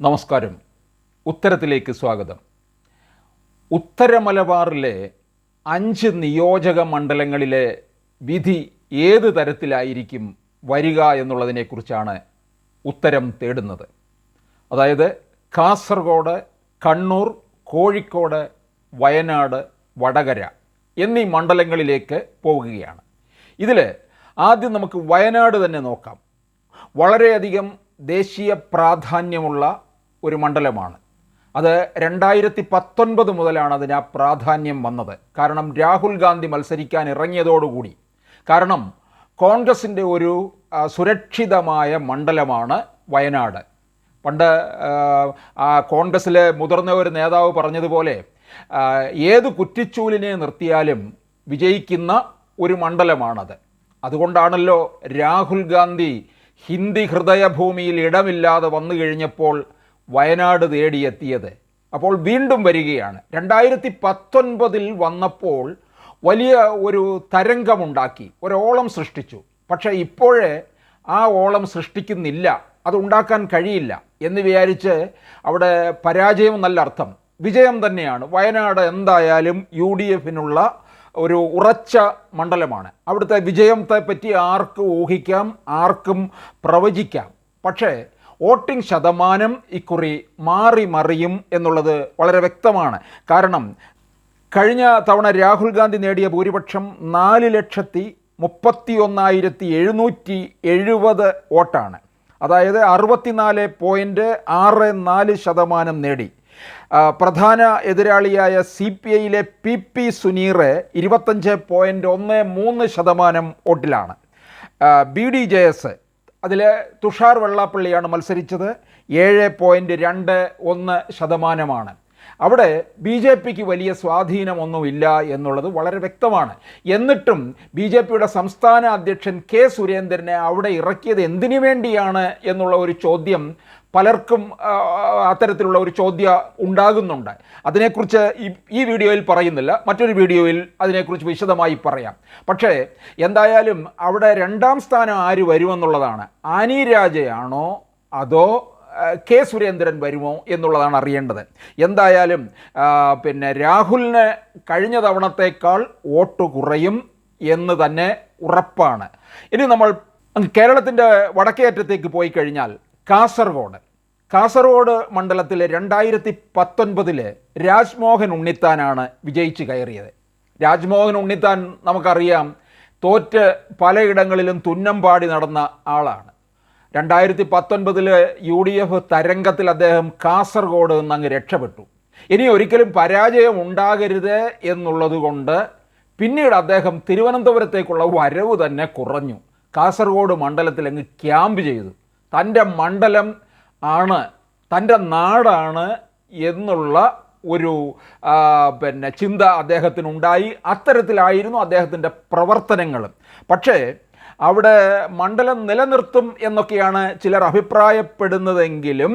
നമസ്കാരം. ഉത്തരത്തിലേക്ക് സ്വാഗതം. ഉത്തരമലബാറിലെ അഞ്ച് നിയോജക മണ്ഡലങ്ങളിലെ വിധി ഏത് തരത്തിലായിരിക്കും വരിക എന്നുള്ളതിനെക്കുറിച്ചാണ് ഉത്തരം തേടുന്നത്. അതായത് കാസർഗോഡ് കണ്ണൂർ കോഴിക്കോട് വയനാട് വടകര എന്നീ മണ്ഡലങ്ങളിലേക്ക് പോവുകയാണ്. ഇതിൽ ആദ്യം നമുക്ക് വയനാട് തന്നെ നോക്കാം. വളരെയധികം ദേശീയ പ്രാധാന്യമുള്ള ഒരു മണ്ഡലമാണ്. അത് രണ്ടായിരത്തി പത്തൊൻപത് മുതലാണ് അതിന് പ്രാധാന്യം വന്നത്. കാരണം രാഹുൽ ഗാന്ധി മത്സരിക്കാൻ ഇറങ്ങിയതോടുകൂടി. കാരണം കോൺഗ്രസിന്റെ ഒരു സുരക്ഷിതമായ മണ്ഡലമാണ് വയനാട്. പണ്ട് കോൺഗ്രസ്സിലെ മുതിർന്ന ഒരു നേതാവ് പറഞ്ഞതുപോലെ ഏത് കുറ്റിച്ചൂലിനെ നിർത്തിയാലും വിജയിക്കുന്ന ഒരു മണ്ഡലമാണത്. അതുകൊണ്ടാണല്ലോ രാഹുൽ ഗാന്ധി ഹിന്ദി ഹൃദയഭൂമിയിൽ ഇടമില്ലാതെ വന്നു കഴിഞ്ഞപ്പോൾ വയനാട് തേടിയെത്തിയത്. അപ്പോൾ വീണ്ടും വരികയാണ്. രണ്ടായിരത്തി പത്തൊൻപതിൽ വന്നപ്പോൾ വലിയ ഒരു തരംഗമുണ്ടാക്കി. ഒരോളം സൃഷ്ടിച്ചു. പക്ഷേ ഇപ്പോഴേ ആ ഓളം സൃഷ്ടിക്കുന്നില്ല. അതുണ്ടാക്കാൻ കഴിയില്ല എന്ന് വിചാരിച്ച് അവിടെ പരാജയം നല്ല അർത്ഥം. വിജയം തന്നെയാണ്. വയനാട് എന്തായാലും യു ഡി എഫിനുള്ള ഒരു ഉറച്ച മണ്ഡലമാണ്. അവിടുത്തെ വിജയത്തെ പറ്റി ആർക്കും ഊഹിക്കാം ആർക്കും പ്രവചിക്കാം. പക്ഷേ വോട്ടിംഗ് ശതമാനം ഇക്കുറി മാറി മറിയും എന്നുള്ളത് വളരെ വ്യക്തമാണ്. കാരണം കഴിഞ്ഞ തവണ രാഹുൽ ഗാന്ധി നേടിയ ഭൂരിപക്ഷം നാല് ലക്ഷത്തി മുപ്പത്തി ഒന്നായിരത്തി എഴുന്നൂറ്റി എഴുപത് വോട്ടാണ്. അതായത് അറുപത്തിനാല് പോയിന്റ് ആറ് നാല് ശതമാനം നേടി. പ്രധാന എതിരാളിയായ സി പി ഐയിലെ പി പി സുനീർ ഇരുപത്തഞ്ച് പോയിന്റ് ഒന്ന് മൂന്ന് ശതമാനം വോട്ടിലാണ്. ബി ഡി ജെ എസ് അതിൽ തുഷാർ വെള്ളാപ്പള്ളിയാണ് മത്സരിച്ചത്. ഏഴ് പോയിന്റ് രണ്ട് ഒന്ന് ശതമാനമാണ്. അവിടെ ബി ജെ പിക്ക് വലിയ സ്വാധീനമൊന്നുമില്ല എന്നുള്ളത് വളരെ വ്യക്തമാണ്. എന്നിട്ടും ബി ജെ പിയുടെ സംസ്ഥാന അധ്യക്ഷൻ കെ സുരേന്ദ്രനെ അവിടെ ഇറക്കിയത് എന്തിനു വേണ്ടിയാണ് എന്നുള്ള ഒരു ചോദ്യം പലർക്കും അത്തരത്തിലുള്ള ഒരു ചോദ്യം ഉണ്ടാകുന്നുണ്ട്. അതിനെക്കുറിച്ച് ഈ വീഡിയോയിൽ പറയുന്നില്ല. മറ്റൊരു വീഡിയോയിൽ അതിനെക്കുറിച്ച് വിശദമായി പറയാം. പക്ഷേ എന്തായാലും അവിടെ രണ്ടാം സ്ഥാനം ആര് വരുമെന്നുള്ളതാണ്. ആനി രാജയാണോ അതോ കെ സുരേന്ദ്രൻ വരുമോ എന്നുള്ളതാണ് അറിയേണ്ടത്. എന്തായാലും പിന്നെ രാഹുലിന് കഴിഞ്ഞ തവണത്തേക്കാൾ വോട്ട് കുറയും എന്ന് തന്നെ ഉറപ്പാണ്. ഇനി നമ്മൾ കേരളത്തിന്റെ വടക്കേറ്റത്തേക്ക് പോയി കഴിഞ്ഞാൽ കാസർഗോഡ്. കാസർഗോഡ് മണ്ഡലത്തിൽ രണ്ടായിരത്തി പത്തൊൻപതിൽ രാജ്മോഹൻ ഉണ്ണിത്താനാണ് വിജയിച്ച് കയറിയത്. രാജ്മോഹൻ ഉണ്ണിത്താൻ നമുക്കറിയാം തോറ്റ് പലയിടങ്ങളിലും തുന്നം പാടി നടന്ന ആളാണ്. രണ്ടായിരത്തി പത്തൊൻപതിൽ യു ഡി എഫ് തരംഗത്തിൽ അദ്ദേഹം കാസർഗോഡ് നിന്ന് അങ്ങ് രക്ഷപ്പെട്ടു. ഇനി ഒരിക്കലും പരാജയം ഉണ്ടാകരുത് എന്നുള്ളത് കൊണ്ട് പിന്നീട് അദ്ദേഹം തിരുവനന്തപുരത്തേക്കുള്ള വരവ് തന്നെ കുറഞ്ഞു. കാസർഗോഡ് മണ്ഡലത്തിൽ അങ്ങ് ക്യാമ്പ് ചെയ്തു. തന്റെ മണ്ഡലം ആണ്. തന്റെ നാടാണ് എന്നുള്ള ഒരു പിന്നെ ചിന്ത അദ്ദേഹത്തിനുണ്ടായി. അത്തരത്തിലായിരുന്നു അദ്ദേഹത്തിന്റെ പ്രവർത്തനങ്ങൾ. പക്ഷേ അവിടെ മണ്ഡലം നിലനിർത്തും എന്നൊക്കെയാണ് ചിലർ അഭിപ്രായപ്പെടുന്നതെങ്കിലും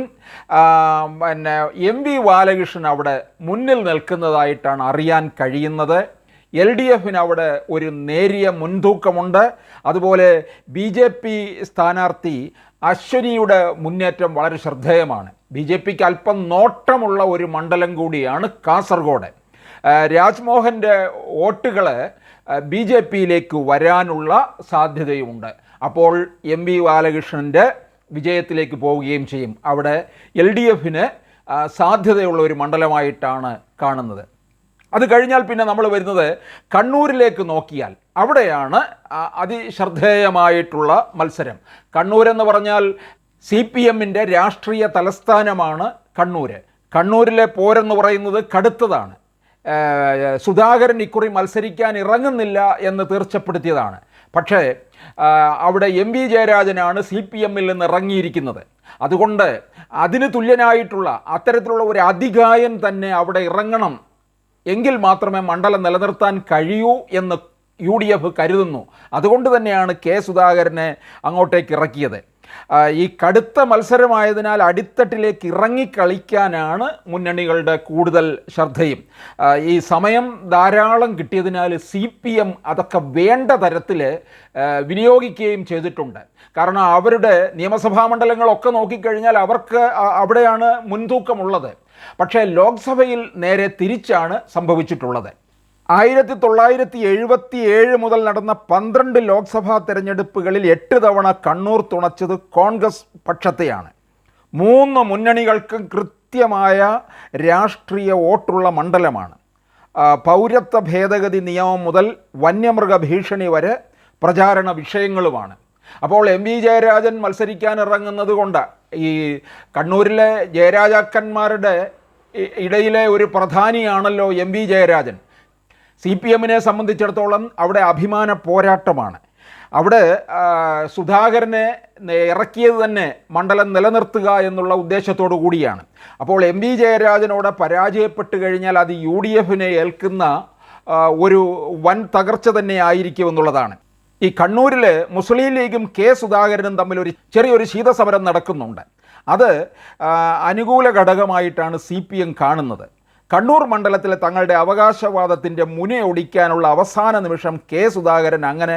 പിന്നെ എം വി ബാലകൃഷ്ണൻ അവിടെ മുന്നിൽ നിൽക്കുന്നതായിട്ടാണ് അറിയാൻ കഴിയുന്നത്. എൽ ഡി എഫിന് അവിടെ ഒരു നേരിയ മുൻതൂക്കമുണ്ട്. അതുപോലെ ബി ജെ പി സ്ഥാനാർത്ഥി അശ്വനിയുടെ മുന്നേറ്റം വളരെ ശ്രദ്ധേയമാണ്. ബി ജെ പിക്ക് അല്പം നോട്ടമുള്ള ഒരു മണ്ഡലം കൂടിയാണ് കാസർഗോഡ്. രാജ്മോഹന്റെ വോട്ടുകൾ ബി ജെ പിയിലേക്ക് വരാനുള്ള സാധ്യതയുമുണ്ട്. അപ്പോൾ എം വി ബാലകൃഷ്ണന്റെ വിജയത്തിലേക്ക് പോവുകയും ചെയ്യും. അവിടെ എൽ ഡി എഫിന് സാധ്യതയുള്ള ഒരു മണ്ഡലമായിട്ടാണ് കാണുന്നത്. അത് കഴിഞ്ഞാൽ പിന്നെ നമ്മൾ വരുന്നത് കണ്ണൂരിലേക്ക് നോക്കിയാൽ അവിടെയാണ് അതിശ്രദ്ധേയമായിട്ടുള്ള മത്സരം. കണ്ണൂർ എന്ന് പറഞ്ഞാൽ സി പി എമ്മിന്റെ രാഷ്ട്രീയ തലസ്ഥാനമാണ് കണ്ണൂർ കണ്ണൂരിലെ പോരെന്ന് പറയുന്നത് കടുത്തതാണ്. സുധാകരൻ ഇക്കുറി മത്സരിക്കാൻ ഇറങ്ങുന്നില്ല എന്ന് തീർച്ചപ്പെടുത്തിയതാണ്. പക്ഷേ അവിടെ എം വി ജയരാജനാണ് സി പി എമ്മിൽ നിന്ന് ഇറങ്ങിയിരിക്കുന്നത്. അതുകൊണ്ട് അതിന് തുല്യനായിട്ടുള്ള അത്തരത്തിലുള്ള ഒരു അധികായൻ തന്നെ അവിടെ ഇറങ്ങണം. എങ്കിൽ മാത്രമേ മണ്ഡലം നിലനിർത്താൻ കഴിയൂ എന്ന് യു ഡി എഫ് കരുതുന്നു. അതുകൊണ്ട് തന്നെയാണ് കെ സുധാകരനെ അങ്ങോട്ടേക്ക് ഇറക്കിയത്. ഈ കടുത്ത മത്സരമായതിനാൽ അടിത്തട്ടിലേക്ക് ഇറങ്ങി കളിക്കാനാണ് മുന്നണികളുടെ കൂടുതൽ ശ്രദ്ധയും. ഈ സമയം ധാരാളം കിട്ടിയതിനാൽ സി പി എം അതൊക്കെ വേണ്ട തരത്തിൽ വിനിയോഗിക്കുകയും ചെയ്തിട്ടുണ്ട്. കാരണം അവരുടെ നിയമസഭാ മണ്ഡലങ്ങളൊക്കെ നോക്കിക്കഴിഞ്ഞാൽ അവർക്ക് അവിടെയാണ് മുൻതൂക്കമുള്ളത്. പക്ഷേ ലോക്സഭയിൽ നേരെ തിരിച്ചാണ് സംഭവിച്ചിട്ടുള്ളത്. ആയിരത്തി തൊള്ളായിരത്തി എഴുപത്തി ഏഴ് മുതൽ നടന്ന പന്ത്രണ്ട് ലോക്സഭാ തെരഞ്ഞെടുപ്പുകളിൽ എട്ട് തവണ കണ്ണൂർ തുണച്ചത് കോൺഗ്രസ് പക്ഷത്തെയാണ്. മൂന്ന് മുന്നണികൾക്കും കൃത്യമായ രാഷ്ട്രീയ വോട്ടുള്ള മണ്ഡലമാണ്. പൗരത്വ ഭേദഗതി നിയമം മുതൽ വന്യമൃഗ ഭീഷണി വരെ പ്രചാരണ വിഷയങ്ങളുമാണ്. അപ്പോൾ എം വി ജയരാജൻ മത്സരിക്കാൻ ഇറങ്ങുന്നത് കൊണ്ട് ഈ കണ്ണൂരിലെ ജയരാജാക്കന്മാരുടെ ഇടയിലെ ഒരു പ്രധാനിയാണല്ലോ M V Jayarajan. C P എമ്മിനെ സംബന്ധിച്ചിടത്തോളം അവിടെ അഭിമാന പോരാട്ടമാണ്. അവിടെ സുധാകരനെ ഇറക്കിയത് തന്നെ മണ്ഡലം നിലനിർത്തുക എന്നുള്ള ഉദ്ദേശത്തോടു കൂടിയാണ്. അപ്പോൾ എം വി ജയരാജനോട് പരാജയപ്പെട്ട് കഴിഞ്ഞാൽ അത് യു ഡി എഫിനെ ഏൽക്കുന്ന ഒരു വൻ തകർച്ച തന്നെ ആയിരിക്കും എന്നുള്ളതാണ്. ഈ കണ്ണൂരിൽ മുസ്ലിം ലീഗും കെ സുധാകരനും തമ്മിൽ ഒരു ചെറിയൊരു ശീതസമരം നടക്കുന്നുണ്ട്. അത് അനുകൂല ഘടകമായിട്ടാണ് സി പി എം കാണുന്നത്. കണ്ണൂർ മണ്ഡലത്തിലെ തങ്ങളുടെ അവകാശവാദത്തിന്റെ മുനയൊടിക്കാനുള്ള അവസാന നിമിഷം കെ സുധാകരൻ അങ്ങനെ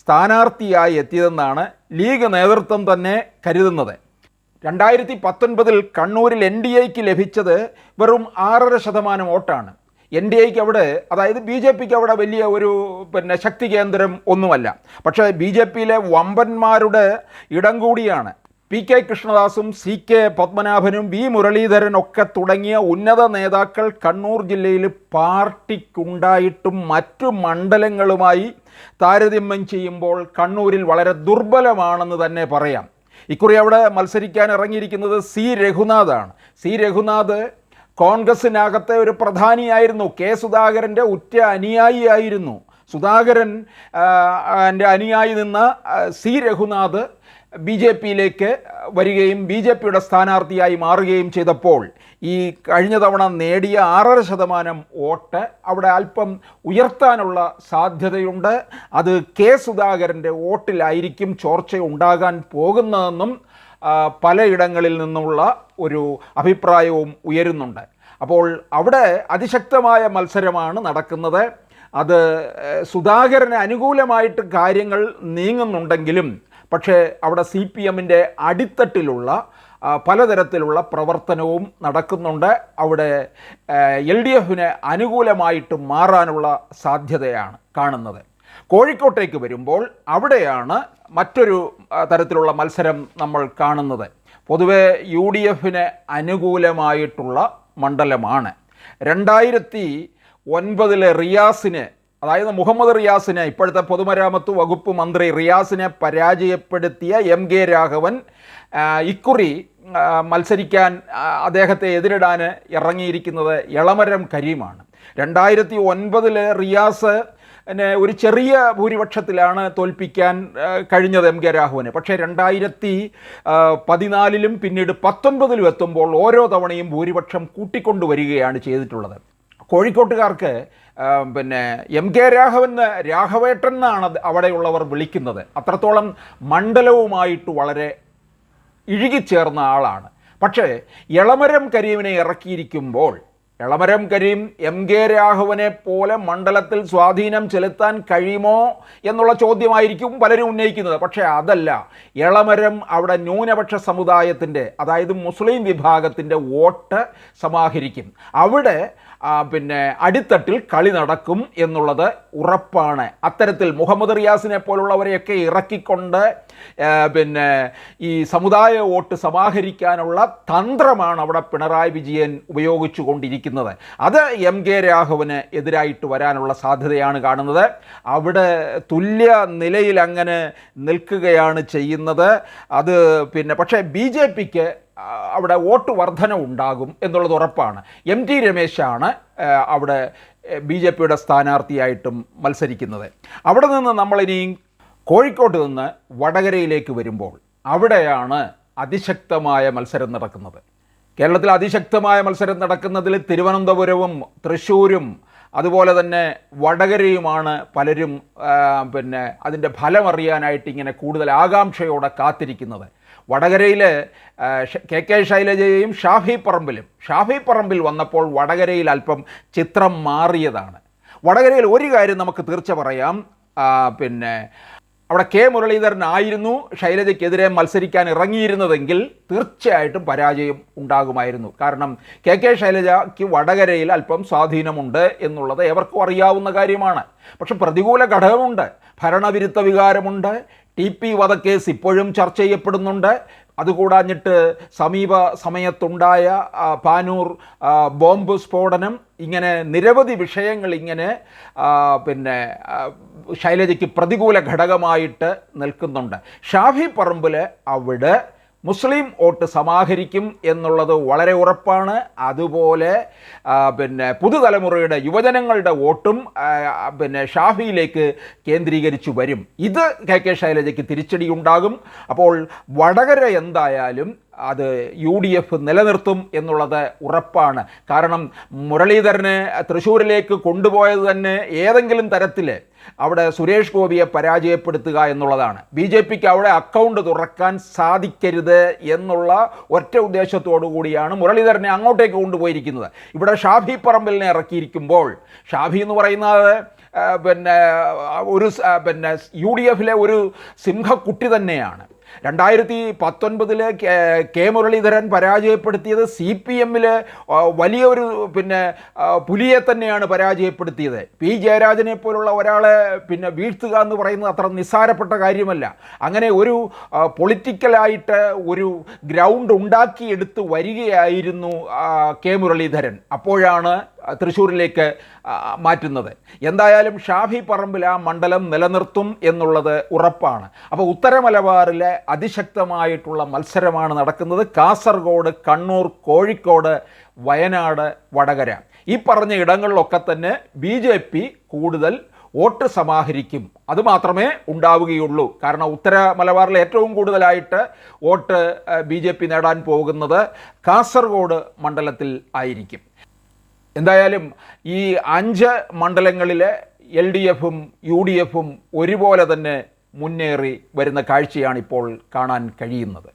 സ്ഥാനാർത്ഥിയായി എത്തിയതെന്നാണ് ലീഗ് നേതൃത്വം തന്നെ കരുതുന്നത്. രണ്ടായിരത്തി പത്തൊൻപതിൽ കണ്ണൂരിൽ എൻ ഡി എക്ക് ലഭിച്ചത് വെറും ആറര ശതമാനം വോട്ടാണ്. എൻ ഡി എക്ക് അവിടെ അതായത് ബി ജെ പിക്ക് അവിടെ വലിയ ഒരു പിന്നെ ശക്തി കേന്ദ്രം ഒന്നുമല്ല. പക്ഷേ ബി ജെ പിയിലെ വമ്പന്മാരുടെ ഇടം കൂടിയാണ്. പി കെ കൃഷ്ണദാസും സി കെ പത്മനാഭനും വി മുരളീധരൻ ഒക്കെ തുടങ്ങിയ ഉന്നത നേതാക്കൾ കണ്ണൂർ ജില്ലയിൽ പാർട്ടിക്കുണ്ടായിട്ടും മറ്റു മണ്ഡലങ്ങളുമായി താരതമ്യം ചെയ്യുമ്പോൾ കണ്ണൂരിൽ വളരെ ദുർബലമാണെന്ന് തന്നെ പറയാം. ഇക്കുറി അവിടെ മത്സരിക്കാൻ ഇറങ്ങിയിരിക്കുന്നത് സി രഘുനാഥാണ്. സി രഘുനാഥ് കോൺഗ്രസിനകത്തെ ഒരു പ്രധാനിയായിരുന്നു. കെ സുധാകരന്റെ ഉറ്റ അനുയായിയായിരുന്നു സുധാകരൻ എന്റെ അനുയായി നിന്ന സി രഘുനാഥ് ബി ജെ പിയിലേക്ക് വരികയും ബി ജെ പിയുടെ സ്ഥാനാർത്ഥിയായി മാറുകയും ചെയ്തപ്പോൾ ഈ കഴിഞ്ഞ തവണ നേടിയ ആറര ശതമാനം വോട്ട് അവിടെ അല്പം ഉയർത്താനുള്ള സാധ്യതയുണ്ട്. അത് കെ സുധാകരന്റെ വോട്ടിലായിരിക്കും ചോർച്ച ഉണ്ടാകാൻ പോകുന്നതെന്നും പലയിടങ്ങളിൽ നിന്നുള്ള ഒരു അഭിപ്രായവും ഉയരുന്നുണ്ട്. അപ്പോൾ അവിടെ അതിശക്തമായ മത്സരമാണ് നടക്കുന്നത്. അത് സുധാകരന് അനുകൂലമായിട്ട് കാര്യങ്ങൾ നീങ്ങുന്നുണ്ടെങ്കിലും പക്ഷേ അവിടെ സി പി എമ്മിന്റെ അടിത്തട്ടിലുള്ള പലതരത്തിലുള്ള പ്രവർത്തനവും നടക്കുന്നുണ്ട്. അവിടെ എൽ ഡി എഫിന് അനുകൂലമായിട്ട് മാറാനുള്ള സാധ്യതയാണ് കാണുന്നത്. കോഴിക്കോട്ടേക്ക് വരുമ്പോൾ അവിടെയാണ് മറ്റൊരു തരത്തിലുള്ള മത്സരം നമ്മൾ കാണുന്നത്. പൊതുവെ യു ഡി എഫിന് അനുകൂലമായിട്ടുള്ള മണ്ഡലമാണ്. രണ്ടായിരത്തി ഒൻപതിലെ റിയാസിനെ അതായത് മുഹമ്മദ് റിയാസിനെ ഇപ്പോഴത്തെ പൊതുമരാമത്ത് വകുപ്പ് മന്ത്രി റിയാസിനെ പരാജയപ്പെടുത്തിയ എം കെ രാഘവൻ ഇക്കുറി മത്സരിക്കാൻ അദ്ദേഹത്തെ എതിരിടാൻ ഇറങ്ങിയിരിക്കുന്നത് എളമരം കരീമാണ്. രണ്ടായിരത്തി ഒൻപതിൽ റിയാസ് ഒരു ചെറിയ ഭൂരിപക്ഷത്തിലാണ് തോൽപ്പിക്കാൻ കഴിഞ്ഞത് എം കെ രാഘവന്. പക്ഷേ രണ്ടായിരത്തി പതിനാലിലും പിന്നീട് പത്തൊൻപതിലും എത്തുമ്പോൾ ഓരോ തവണയും ഭൂരിപക്ഷം കൂട്ടിക്കൊണ്ടുവരികയാണ് ചെയ്തിട്ടുള്ളത്. കോഴിക്കോട്ടുകാർക്ക് പിന്നെ എം കെ രാഘവൻ രാഘവേട്ടൻ എന്നാണ് അവിടെയുള്ളവർ വിളിക്കുന്നത്. അത്രത്തോളം മണ്ഡലവുമായിട്ട് വളരെ ഇഴുകിച്ചേർന്ന ആളാണ്. പക്ഷേ ഇളമരം കരീമിനെ ഇറക്കിയിരിക്കുമ്പോൾ ഇളമരം കരീം എം കെ രാഘവനെ പോലെ മണ്ഡലത്തിൽ സ്വാധീനം ചെലുത്താൻ കഴിയുമോ എന്നുള്ള ചോദ്യമായിരിക്കും പലരും ഉന്നയിക്കുന്നത്. പക്ഷേ അതല്ല. ഇളമരം അവിടെ ന്യൂനപക്ഷ സമുദായത്തിന്റെ അതായത് മുസ്ലിം വിഭാഗത്തിന്റെ വോട്ട് സമാഹരിക്കും. അവിടെ പിന്നെ അടിത്തട്ടിൽ കളി നടക്കും എന്നുള്ളത് ഉറപ്പാണ്. അത്തരത്തിൽ മുഹമ്മദ് റിയാസിനെ പോലുള്ളവരെയൊക്കെ ഇറക്കിക്കൊണ്ട് പിന്നെ ഈ സമുദായ വോട്ട് സമാഹരിക്കാനുള്ള തന്ത്രമാണ് അവിടെ പിണറായി വിജയൻ ഉപയോഗിച്ചു കൊണ്ടിരിക്കുന്നത് അത് എം കെ രാഘവന് എതിരായിട്ട് വരാനുള്ള സാധ്യതയാണ് കാണുന്നത്. അവിടെ തുല്യ നിലയിൽ അങ്ങനെ നിൽക്കുകയാണ് ചെയ്യുന്നത്. അത് പിന്നെ പക്ഷേ ബി ജെ പിക്ക് അവിടെ വോട്ട് വർധന ഉണ്ടാകും എന്നുള്ളത് ഉറപ്പാണ്. എം ടി രമേശാണ് അവിടെ ബി ജെ പിയുടെ സ്ഥാനാർത്ഥിയായിട്ടും മത്സരിക്കുന്നത്. അവിടെ നിന്ന് നമ്മളിനി കോഴിക്കോട്ട് നിന്ന് വടകരയിലേക്ക് വരുമ്പോൾ അവിടെയാണ് അതിശക്തമായ മത്സരം നടക്കുന്നത്. കേരളത്തിൽ അതിശക്തമായ മത്സരം നടക്കുന്നതിൽ തിരുവനന്തപുരവും തൃശ്ശൂരും അതുപോലെ തന്നെ വടകരയുമാണ് പലരും പിന്നെ അതിന്റെ ഫലമറിയാനായിട്ട് ഇങ്ങനെ കൂടുതൽ ആകാംക്ഷയോടെ കാത്തിരിക്കുന്നത്. വടകരയിൽ കെ കെ ശൈലജയും ഷാഫി പറമ്പിലും. ഷാഫി പറമ്പിൽ വന്നപ്പോൾ വടകരയിൽ അല്പം ചിത്രം മാറിയതാണ്. വടകരയിൽ ഒരു കാര്യം നമുക്ക് തീർച്ച പറയാം. പിന്നെ അവിടെ കെ മുരളീധരൻ ആയിരുന്നു ശൈലജയ്ക്കെതിരെ മത്സരിക്കാൻ ഇറങ്ങിയിരുന്നതെങ്കിൽ തീർച്ചയായിട്ടും പരാജയം ഉണ്ടാകുമായിരുന്നു. കാരണം കെ കെ ശൈലജയ്ക്ക് വടകരയിൽ അല്പം സ്വാധീനമുണ്ട് എന്നുള്ളത് എവർക്കും അറിയാവുന്ന കാര്യമാണ്. പക്ഷെ പ്രതികൂല ഘടകമുണ്ട്. ഭരണവിരുദ്ധ വികാരമുണ്ട്. ടി പി വധക്കേസ് ഇപ്പോഴും ചർച്ച ചെയ്യപ്പെടുന്നുണ്ട്. അതുകൂടാഞ്ഞിട്ട് സമീപ സമയത്തുണ്ടായ പാനൂർ ബോംബ് സ്ഫോടനം ഇങ്ങനെ നിരവധി വിഷയങ്ങൾ ഇങ്ങനെ പിന്നെ ശൈലജയ്ക്ക് പ്രതികൂല ഘടകമായിട്ട് നിൽക്കുന്നുണ്ട്. ഷാഫി പറമ്പിൽ അവിടെ മുസ്ലിം വോട്ട് സമാഹരിക്കും എന്നുള്ളത് വളരെ ഉറപ്പാണ്. അതുപോലെ പിന്നെ പുതുതലമുറയുടെ യുവജനങ്ങളുടെ വോട്ടും പിന്നെ ഷാഫിയിലേക്ക് കേന്ദ്രീകരിച്ചു വരും. ഇത് കെ കെ ശൈലജയ്ക്ക് തിരിച്ചടി ഉണ്ടാകും അപ്പോൾ വടകര എന്തായാലും അത് യു ഡി എഫ് നിലനിർത്തും എന്നുള്ളത് ഉറപ്പാണ്. കാരണം മുരളീധരനെ തൃശ്ശൂരിലേക്ക് കൊണ്ടുപോയത് തന്നെ ഏതെങ്കിലും തരത്തിൽ അവിടെ സുരേഷ് ഗോപിയെ പരാജയപ്പെടുത്തുക എന്നുള്ളതാണ്. ബി ജെ പിക്ക് അവിടെ അക്കൗണ്ട് തുറക്കാൻ സാധിക്കരുത് എന്നുള്ള ഒറ്റ ഉദ്ദേശത്തോടു കൂടിയാണ് മുരളീധരനെ അങ്ങോട്ടേക്ക് കൊണ്ടുപോയിരിക്കുന്നത്. ഇവിടെ ഷാഫി പറമ്പലിനെ ഇറക്കിയിരിക്കുമ്പോൾ ഷാഫി എന്ന് പറയുന്നത് പിന്നെ ഒരു പിന്നെ യു ഡി എഫിലെ ഒരു സിംഹക്കുട്ടി തന്നെയാണ്. രണ്ടായിരത്തി പത്തൊൻപതിൽ കെ മുരളീധരൻ പരാജയപ്പെടുത്തിയത് സി പി എമ്മിൽ വലിയൊരു പിന്നെ പുലിയെ തന്നെയാണ് പരാജയപ്പെടുത്തിയത്. പി ജയരാജനെ പോലുള്ള ഒരാളെ പിന്നെ വീഴ്ത്തുക എന്ന് പറയുന്നത് അത്ര നിസ്സാരപ്പെട്ട കാര്യമല്ല. അങ്ങനെ ഒരു പൊളിറ്റിക്കലായിട്ട് ഒരു ഗ്രൗണ്ട് ഉണ്ടാക്കിയെടുത്ത് വരികയായിരുന്നു കെ മുരളീധരൻ. അപ്പോഴാണ് തൃശ്ശൂരിലേക്ക് മാറ്റുന്നത്. എന്തായാലും ഷാഫി പറമ്പിൽ ആ മണ്ഡലം നിലനിർത്തും എന്നുള്ളത് ഉറപ്പാണ്. അപ്പോൾ ഉത്തരമലബാറിലെ അതിശക്തമായിട്ടുള്ള മത്സരമാണ് നടക്കുന്നത്. കാസർഗോഡ് കണ്ണൂർ കോഴിക്കോട് വയനാട് വടകര. ഈ പറഞ്ഞ ഇടങ്ങളിലൊക്കെ തന്നെ ബി കൂടുതൽ വോട്ട് സമാഹരിക്കും. അതുമാത്രമേ ഉണ്ടാവുകയുള്ളൂ. കാരണം ഉത്തര മലബാറിൽ ഏറ്റവും കൂടുതലായിട്ട് വോട്ട് ബി നേടാൻ പോകുന്നത് കാസർഗോഡ് മണ്ഡലത്തിൽ ആയിരിക്കും. എന്തായാലും ഈ അഞ്ച് മണ്ഡലങ്ങളിലെ എൽ ഡി എഫും യു ഡി എഫും ഒരുപോലെ തന്നെ മുന്നേറി വരുന്ന കാഴ്ചയാണിപ്പോൾ കാണാൻ കഴിയുന്നത്.